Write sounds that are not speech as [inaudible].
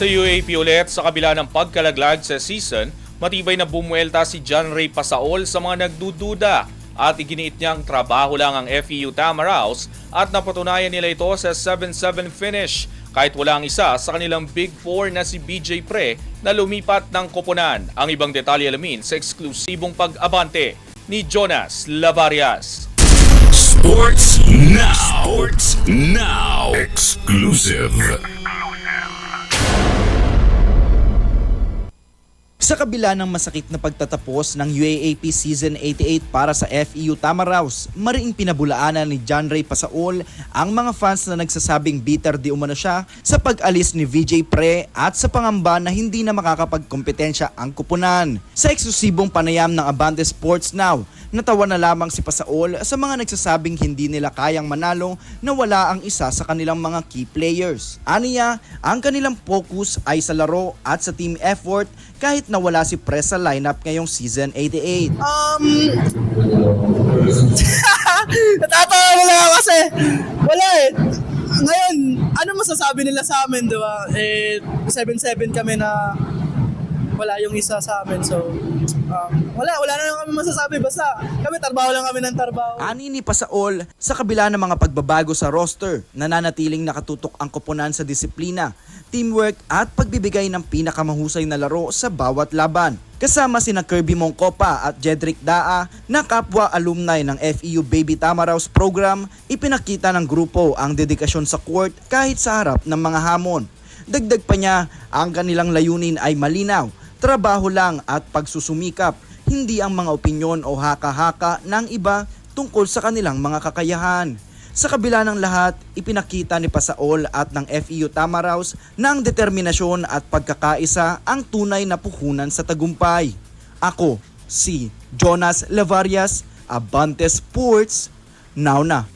Sa UAP ulit, sa kabila ng pagkalaglag sa season, matibay na bumuelta si John Ray Pasaol sa mga nagdududa at iginiit niyang trabaho lang ang FEU Tamaraos at napatunayan nila ito sa 7-7 finish kahit wala ang isa sa kanilang Big Four na si BJ Pre na lumipat ng koponan. Ang ibang detalye alamin sa eksklusibong pag-abante ni Jonas Lavarias. Sports Now. Sports Now. Exclusive. Sa kabila ng masakit na pagtatapos ng UAAP Season 88 para sa FEU Tamaraos, mariing pinabulaanan ni John Ray Pasaol ang mga fans na nagsasabing bitter di umano siya sa pag-alis ni VJ Pre at sa pangamba na hindi na makakapagkompetensya ang kupunan. Sa eksklusibong panayam ng Abante Sports Now, natawa na lamang si Pasaol sa mga nagsasabing hindi nila kayang manalo na wala ang isa sa kanilang mga key players. Aniya, ang kanilang focus ay sa laro at sa team effort kahit na wala si Pre sa lineup ngayong season 88. Um, [laughs] natatawa mo ako kasi wala eh. Ngayon, ano masasabi nila sa amin, di ba? Eh, 7-7 kami na wala yung isa sa amin. So, um, wala, wala na lang kami masasabi. Basta kami, tarbaho lang kami ng tarbaho. Ani ni Pasaol sa kabila ng mga pagbabago sa roster, nananatiling nakatutok ang koponan sa disiplina, teamwork at pagbibigay ng pinakamahusay na laro sa bawat laban. Kasama sina Kirby Mongkopa at Jedrick Daa na kapwa alumni ng FEU Baby Tamaraos program, ipinakita ng grupo ang dedikasyon sa court kahit sa harap ng mga hamon. Dagdag pa niya, ang kanilang layunin ay malinaw, trabaho lang at pagsusumikap, hindi ang mga opinyon o haka-haka ng iba tungkol sa kanilang mga kakayahan. Sa kabila ng lahat, ipinakita ni Pasaol at ng FEU Tamaraos na ang determinasyon at pagkakaisa ang tunay na puhunan sa tagumpay. Ako, si Jonas Lavarias, Abante Sports, now na.